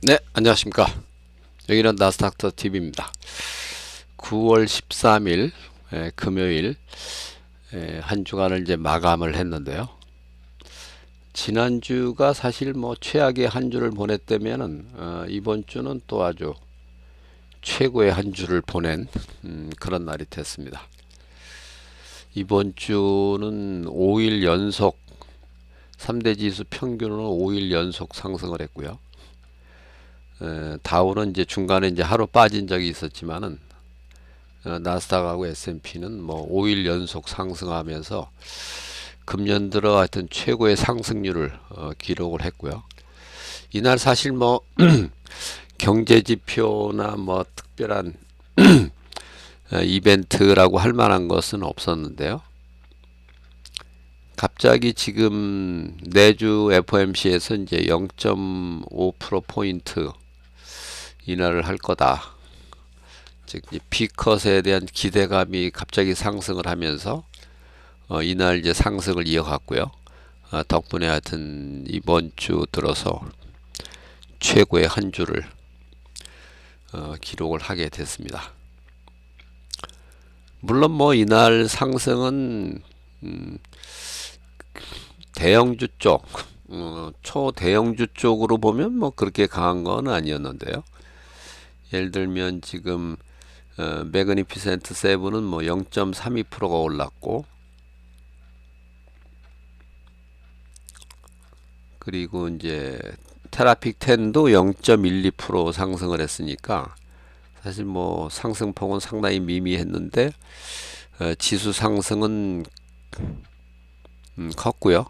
네, 안녕하십니까. 여기는 나스닥터 TV입니다. 9월 13일 에, 금요일 에, 한 주간을 이제 마감을 했는데요. 지난주가 사실 뭐 최악의 한 주를 보냈다면은 어, 이번 주는 또 아주 최고의 한 주를 보낸 음, 그런 날이 됐습니다. 이번 주는 5일 연속 3대 지수 평균으로 5일 연속 상승을 했고요. 에, 다우는 이제 중간에 이제 하루 빠진 적이 있었지만은 어, 나스닥하고 S&P는 뭐 5일 연속 상승하면서 금년 들어 하여튼 최고의 상승률을 어, 기록을 했고요. 이날 사실 뭐 경제 지표나 뭐 특별한 어, 이벤트라고 할 만한 것은 없었는데요. 갑자기 지금 내주 FOMC에서 이제 0.5% 포인트 인하를 할 거다. 즉 B컷에 대한 기대감이 갑자기 상승을 하면서 어, 이날 이제 상승을 이어갔고요. 어, 덕분에 하여튼 이번 주 들어서 최고의 한 주를 어, 기록을 하게 됐습니다. 물론 뭐 이날 상승은 음, 대형주 쪽, 어, 초대형주 쪽으로 보면 뭐 그렇게 강한 건 아니었는데요. 예를 들면 지금 어, 매그니피센트 세븐은 뭐 0.32%가 올랐고 그리고 이제 테라픽 10도 0.12% 상승을 했으니까 사실 뭐 상승폭은 상당히 미미했는데 어, 지수 상승은 음, 컸고요.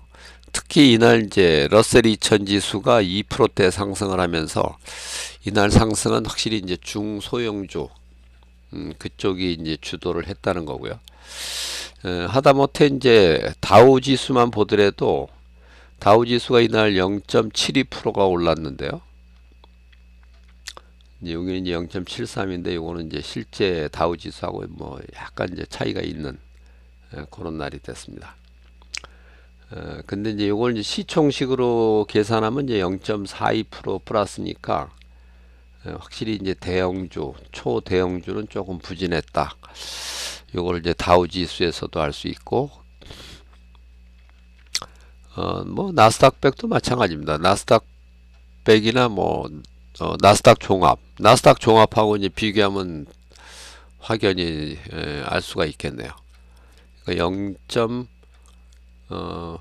특히 이날 이제 러셀 2000 지수가 2%대 상승을 하면서 이날 상승은 확실히 이제 중소형주 음, 그쪽이 이제 주도를 했다는 거고요. 에, 하다못해 이제 다우 지수만 보더라도 다우 지수가 이날 0.72%가 올랐는데요. 이제 여기는 이제 0.73인데 요거는 이제 실제 다우 지수하고 뭐 약간 이제 차이가 있는 에, 그런 날이 됐습니다. 어, 근데 이제 요걸 이제 시총식으로 계산하면 이제 0.42% 플러스니까 어, 확실히 이제 대형주, 초대형주는 조금 부진했다. 요걸 이제 다우 지수에서도 알 수 있고, 어, 뭐 나스닥 백도 마찬가지입니다. 나스닥 백이나 뭐 어, 나스닥 종합, 나스닥 종합하고 이제 비교하면 확연히 에, 알 수가 있겠네요. 그러니까 0. 어,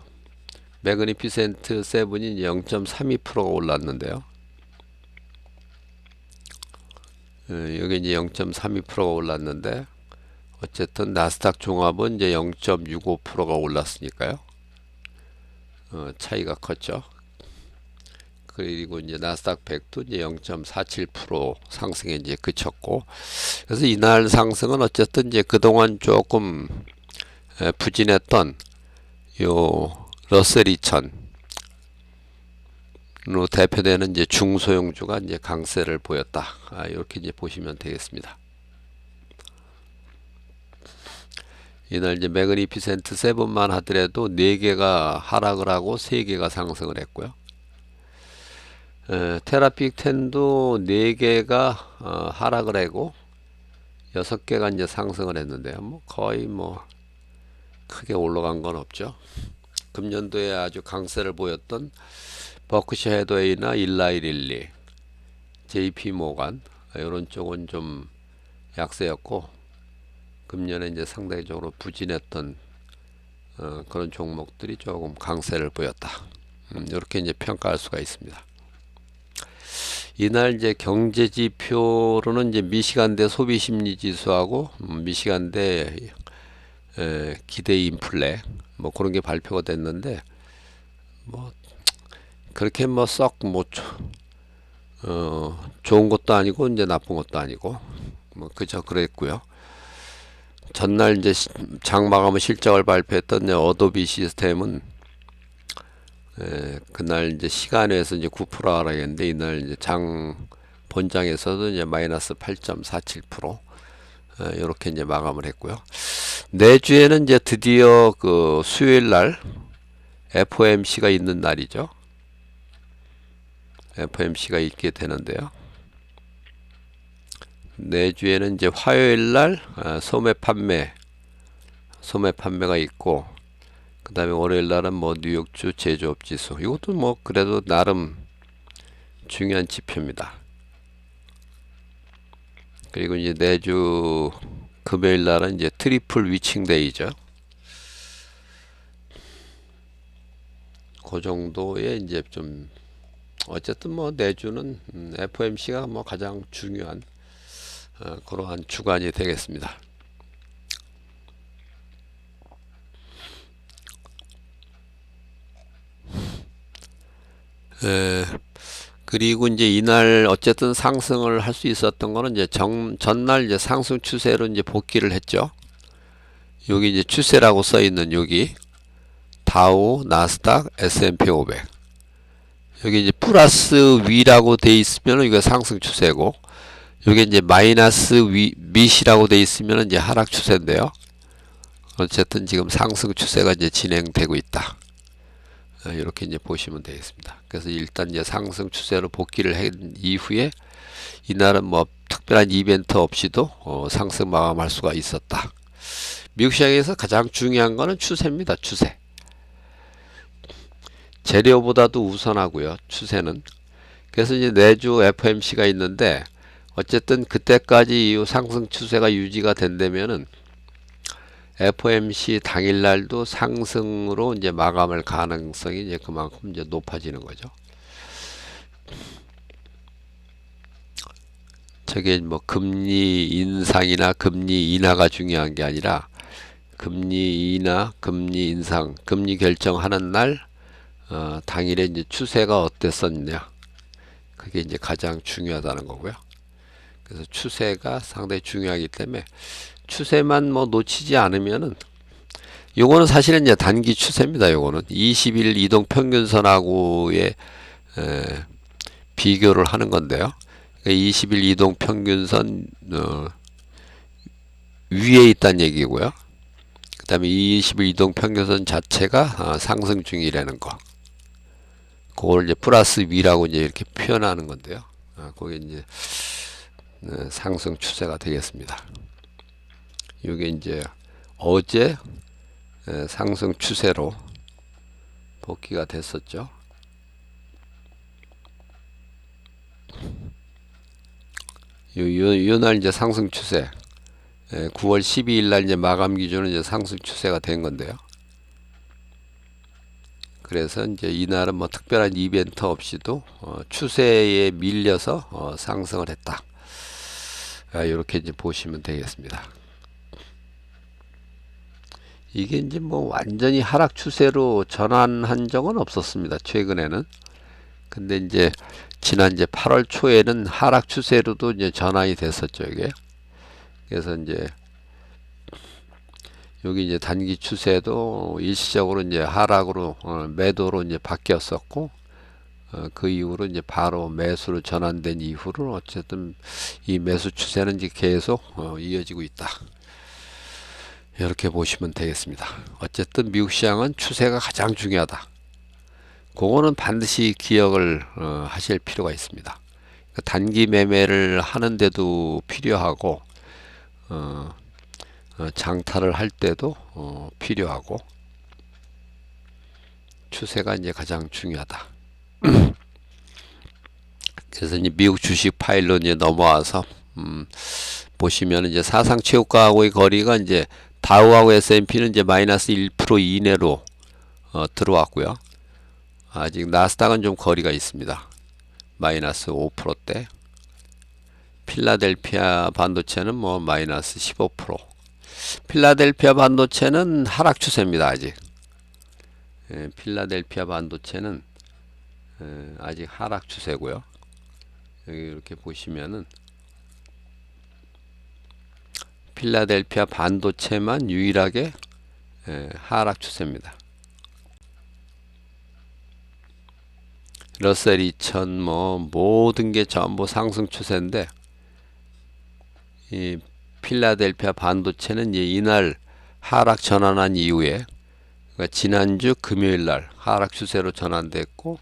매그니피센트 세븐이 0.32%가 올랐는데요. 어, 여기 이제 0.32%가 올랐는데 어쨌든 나스닥 종합은 이제 0.65%가 올랐으니까요. 어, 차이가 컸죠. 그리고 이제 나스닥 100도 이제 0.47% 상승에 이제 그쳤고 그래서 이날 상승은 어쨌든 이제 그동안 조금 부진했던 요 러셀 2000으로 대표되는 이제 중소형주가 이제 강세를 보였다. 아, 이렇게 이제 보시면 되겠습니다. 이날 이제 매그니피센트 세븐만 하더라도 4개가 하락을 하고 3개가 상승을 했고요. 에, 테라픽 10도 4개가 어, 하락을 하고 6개가 이제 상승을 했는데요. 뭐 거의 뭐 크게 올라간 건 없죠. 금년도에 아주 강세를 보였던 버크셔 헤드웨이나 일라이릴리, JP 모간 이런 쪽은 좀 약세였고 금년에 이제 상대적으로 부진했던 어, 그런 종목들이 조금 강세를 보였다. 음, 이렇게 이제 평가할 수가 있습니다. 이날 이제 경제 지표로는 이제 미시간대 소비 심리 지수하고 음, 미시간대 에, 기대 인플레 뭐 그런 게 발표가 됐는데 뭐 그렇게 뭐 썩뭐 어, 좋은 것도 아니고 이제 나쁜 것도 아니고 뭐 그저 그랬고요. 전날 이제 장 마감 실적을 발표했던 어도비 시스템은 에, 그날 이제 시간에서 이제 9% 하락했는데 이날 이제 장 본장에서도 이제 마이너스 8.47% 이렇게 이제 마감을 했고요. 내주에는 이제 드디어 그 수요일 날 FOMC가 있는 날이죠. FMC가 있게 되는데요. 내주에는 이제 화요일 날 아, 소매 판매 소매 판매가 있고 그 다음에 월요일 날은 뭐 뉴욕주 제조업 지수 이것도 뭐 그래도 나름 중요한 지표입니다. 그리고 이제 내주 금요일 날은 이제 트리플 위칭 데이죠. 그 정도의 이제 좀 어쨌든 뭐 내주는 음, FOMC가 뭐 가장 중요한 어, 그러한 주간이 되겠습니다. 에, 그리고 이제 이날 어쨌든 상승을 할 수 있었던 거는 이제 정, 전날 이제 상승 추세로 이제 복귀를 했죠. 여기 이제 추세라고 써 있는 여기 다우, 나스닥, S&P 500. 여기 이제 플러스 위라고 돼 있으면 이거 상승 추세고 여기 이제 마이너스 위, 밑이라고 돼 있으면 이제 하락 추세인데요. 어쨌든 지금 상승 추세가 이제 진행되고 있다. 어, 이렇게 이제 보시면 되겠습니다. 그래서 일단 이제 상승 추세로 복귀를 한 이후에 이날은 뭐 특별한 이벤트 없이도 어, 상승 마감할 수가 있었다. 미국 시장에서 가장 중요한 거는 추세입니다. 추세. 재료보다도 우선하고요. 추세는. 그래서 이제 내주 FMC가 있는데 어쨌든 그때까지 이 상승 추세가 유지가 된다면은 FOMC 당일날도 상승으로 이제 마감할 가능성이 이제 그만큼 이제 높아지는 거죠. 저게 뭐 금리 인상이나 금리 인하가 중요한 게 아니라 금리 인하, 금리 인상, 금리 결정하는 날 어, 당일에 이제 추세가 어땠었냐. 그게 이제 가장 중요하다는 거고요. 그래서 추세가 상당히 중요하기 때문에 추세만 뭐 놓치지 않으면은 요거는 사실은 이제 단기 추세입니다. 요거는 20일 이동 평균선하고의 에, 비교를 하는 건데요. 그러니까 20일 이동 평균선 어, 위에 있다는 얘기고요. 그 다음에 20일 이동 평균선 자체가 어, 상승 중이라는 거. 그걸 이제 플러스 위라고 이제 이렇게 표현하는 건데요. 어, 그게 이제 어, 상승 추세가 되겠습니다. 이게 이제 어제 에, 상승 추세로 복귀가 됐었죠. 요, 요, 요날 이제 상승 추세. 에, 9월 12일 날 이제 마감 기준은 이제 상승 추세가 된 건데요. 그래서 이제 이날은 뭐 특별한 이벤트 없이도 어, 추세에 밀려서 어, 상승을 했다. 아, 이렇게 이제 보시면 되겠습니다. 이게 이제 뭐 완전히 하락 추세로 전환한 적은 없었습니다. 최근에는. 근데 이제 지난 이제 8월 초에는 하락 추세로도 이제 전환이 됐었죠, 이게. 그래서 이제 여기 이제 단기 추세도 일시적으로 이제 하락으로 어, 매도로 이제 바뀌었었고 어, 그 이후로 이제 바로 매수로 전환된 이후로 어쨌든 이 매수 추세는 이제 계속 어, 이어지고 있다. 이렇게 보시면 되겠습니다. 어쨌든 미국 시장은 추세가 가장 중요하다. 그거는 반드시 기억을 어, 하실 필요가 있습니다. 그 단기 매매를 하는데도 필요하고 어, 어, 장타를 할 때도 어, 필요하고 추세가 이제 가장 중요하다. 그래서 이제 미국 주식 파일로 이제 넘어와서 음, 보시면 이제 사상 최고가하고의 거리가 이제 다우하고 S&P는 이제 마이너스 1% 이내로 어, 들어왔고요. 아직 나스닥은 좀 거리가 있습니다. 마이너스 5%대. 필라델피아 반도체는 뭐 마이너스 15%. 필라델피아 반도체는 하락 추세입니다. 아직. 예, 필라델피아 반도체는 예, 아직 하락 추세고요. 여기 이렇게 보시면은 필라델피아 반도체만 유일하게 예, 하락 추세입니다. 러셀 2000 뭐 모든 게 전부 상승 추세인데 이 필라델피아 반도체는 이제 이날 하락 전환한 이후에 그러니까 지난주 금요일 날 하락 추세로 전환됐고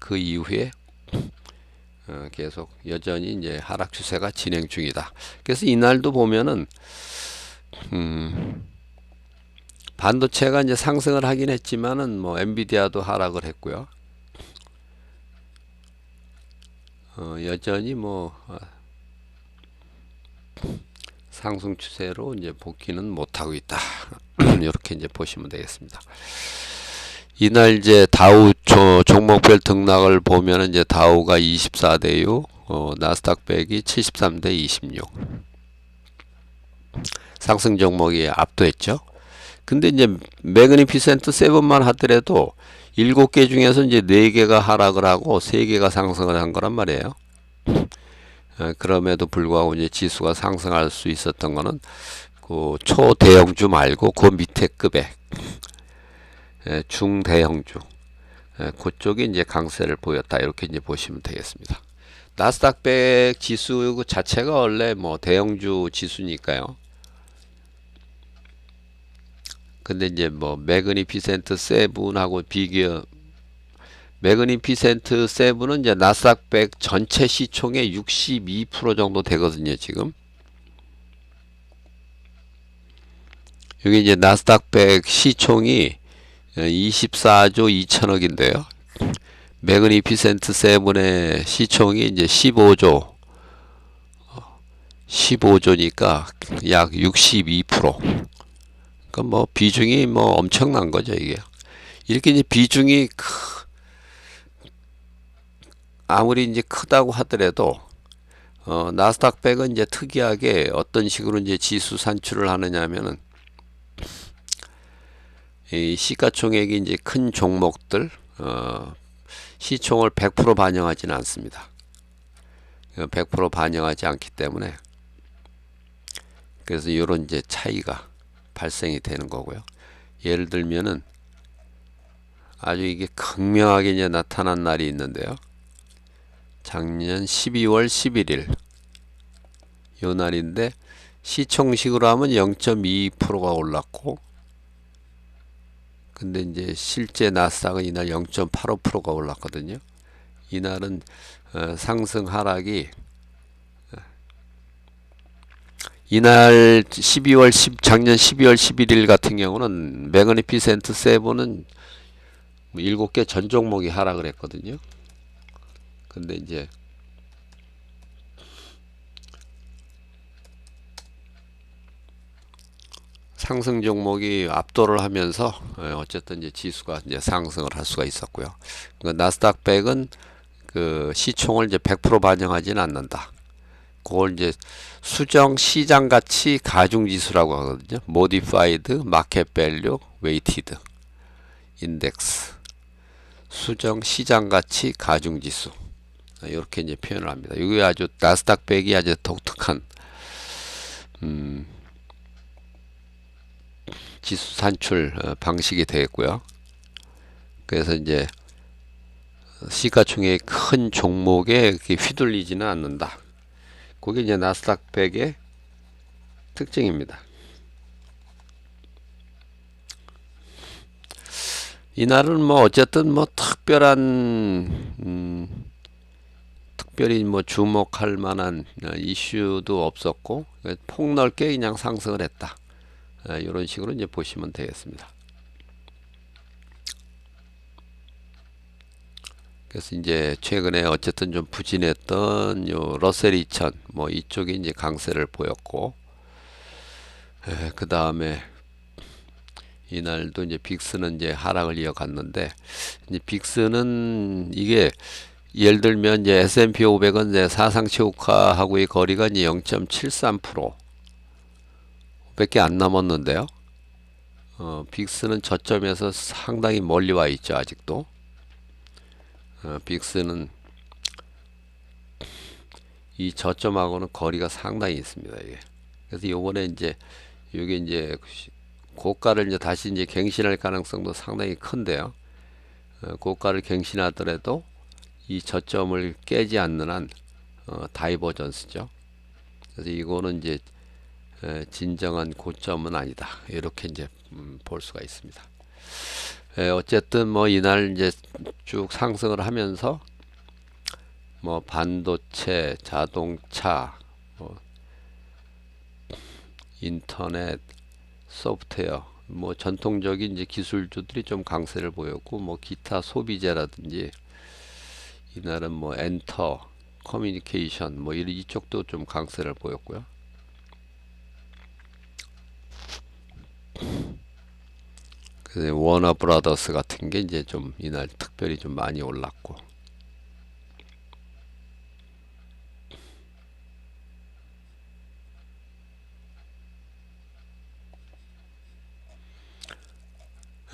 그 이후에 어, 계속 여전히 이제 하락 추세가 진행 중이다. 그래서 이날도 보면은 음, 반도체가 이제 상승을 하긴 했지만은 뭐 엔비디아도 하락을 했고요. 어, 여전히 뭐 어, 상승 추세로 이제 복귀는 못하고 있다. 이렇게 이제 보시면 되겠습니다. 이날 이제 다우 조, 종목별 등락을 보면 이제 다우가 24대 6, 어, 나스닥 백이 73대 26. 상승 종목이 압도했죠. 근데 이제 매그니피센트 세븐만 하더라도 일곱 개 중에서 이제 네 개가 하락을 하고 세 개가 상승을 한 거란 말이에요. 어, 그럼에도 불구하고 이제 지수가 상승할 수 있었던 거는 그 초대형주 말고 그 밑에 급의 예, 중대형주 예, 그쪽이 이제 강세를 보였다 이렇게 이제 보시면 되겠습니다. 나스닥 백 지수 그 자체가 원래 뭐 대형주 지수니까요. 근데 이제 뭐 매그니피센트 세븐하고 비교 매그니피센트 세븐은 이제 나스닥 백 전체 시총의 62% 정도 되거든요, 지금. 여기 이제 나스닥 백 시총이 24조 2천억인데요. 매그니피센트 세븐의 시총이 이제 15조 15조니까 약 62%. 그러니까 뭐 비중이 뭐 엄청난 거죠, 이게. 이렇게 이제 비중이 크, 아무리 이제 크다고 하더라도 어, 나스닥 백은 이제 특이하게 어떤 식으로 이제 지수 산출을 하느냐면은 이 시가총액이 이제 큰 종목들 어, 시총을 100% 반영하지는 않습니다. 100% 반영하지 않기 때문에 그래서 이런 이제 차이가 발생이 되는 거고요. 예를 들면은 아주 이게 극명하게 이제 나타난 날이 있는데요. 작년 12월 11일 요 날인데 시총식으로 하면 0.22%가 올랐고 근데 이제 실제 나스닥은 이날 0.85%가 올랐거든요. 이날은 어, 상승 하락이 어, 이날 12월 10 작년 12월 11일 같은 경우는 매그니피센트 세븐은 7개 전 종목이 하락을 했거든요. 근데 이제 상승 종목이 압도를 하면서 예, 어쨌든 이제 지수가 이제 상승을 할 수가 있었고요. 그 나스닥 백은 그 시총을 이제 100% 반영하지는 않는다. 그걸 이제 수정 시장 가치 가중 지수라고 하거든요. modified market value weighted index. 수정 시장 가치 가중 지수. 이렇게 이제 표현을 합니다. 이게 아주 나스닥 백이 아주 독특한 음, 지수 산출 어, 방식이 되겠고요. 그래서 이제 시가총액 큰 종목에 휘둘리지는 않는다. 그게 이제 나스닥 백의 특징입니다. 이날은 뭐 어쨌든 뭐 특별한 음, 특별히 뭐 주목할 만한 어, 이슈도 없었고 폭넓게 그냥 상승을 했다. 이런 어, 식으로 이제 보시면 되겠습니다. 그래서 이제 최근에 어쨌든 좀 부진했던 요 러셀 2000 뭐 이쪽이 이제 강세를 보였고 그 다음에 이날도 이제 빅스는 이제 하락을 이어갔는데 이제 빅스는 이게 예를 들면 이제 S&P 500은 이제 사상 최고가하고의 거리가 이제 0.73% 밖에 안 남았는데요. 어, 빅스는 저점에서 상당히 멀리 와 있죠, 아직도. 어, 빅스는 이 저점하고는 거리가 상당히 있습니다, 이게. 그래서 요번에 이제 이게 이제 고가를 이제 다시 이제 갱신할 가능성도 상당히 큰데요. 어, 고가를 갱신하더라도 이 저점을 깨지 않는 한 어, 다이버전스죠. 그래서 이거는 이제 에, 진정한 고점은 아니다. 이렇게 이제 음, 볼 수가 있습니다. 에, 어쨌든 뭐 이날 이제 쭉 상승을 하면서 뭐 반도체, 자동차, 뭐 인터넷, 소프트웨어, 뭐 전통적인 이제 기술주들이 좀 강세를 보였고, 뭐 기타 소비재라든지 이날은 뭐 엔터, 커뮤니케이션, 뭐 이- 이쪽도 좀 강세를 보였고요. 그래서 워너 브라더스 같은 게 이제 좀 이날 특별히 좀 많이 올랐고.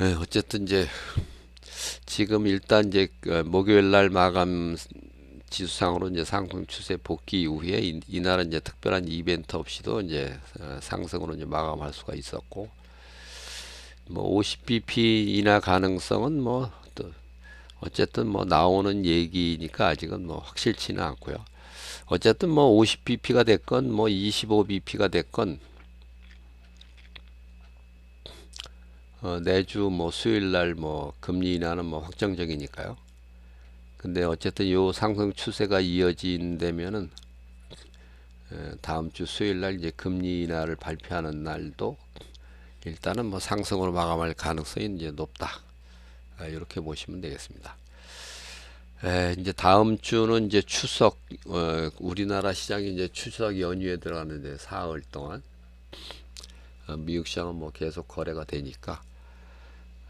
예, 어쨌든 이제 지금 일단 이제 그 목요일 날 마감 지수상으로 이제 상승 추세 복귀 이후에 이, 이날은 이제 특별한 이벤트 없이도 이제 어, 상승으로 이제 마감할 수가 있었고 뭐 50bp 인하 가능성은 뭐 또 어쨌든 뭐 나오는 얘기니까 아직은 뭐 확실치는 않고요. 어쨌든 뭐 50bp가 됐건 뭐 25bp가 됐건 어, 내주 뭐 수요일 날 뭐 금리 인하는 뭐 확정적이니까요. 근데 어쨌든 요 상승 추세가 이어진다면은 에, 다음 주 수요일 날 이제 금리 인하를 발표하는 날도 일단은 뭐 상승으로 마감할 가능성이 이제 높다. 아, 이렇게 보시면 되겠습니다. 에, 이제 다음 주는 이제 추석 어, 우리나라 시장이 이제 추석 연휴에 들어가는데 사흘 동안 어, 미국 시장은 뭐 계속 거래가 되니까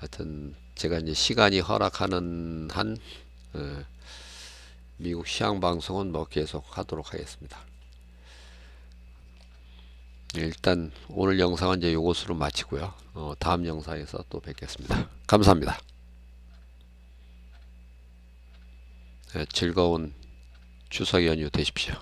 하여튼 제가 이제 시간이 허락하는 한 어, 미국 시황 방송은 뭐 계속 하도록 하겠습니다. 일단 오늘 영상은 이제 요것으로 마치고요. 어, 다음 영상에서 또 뵙겠습니다. 감사합니다. 네, 즐거운 추석 연휴 되십시오.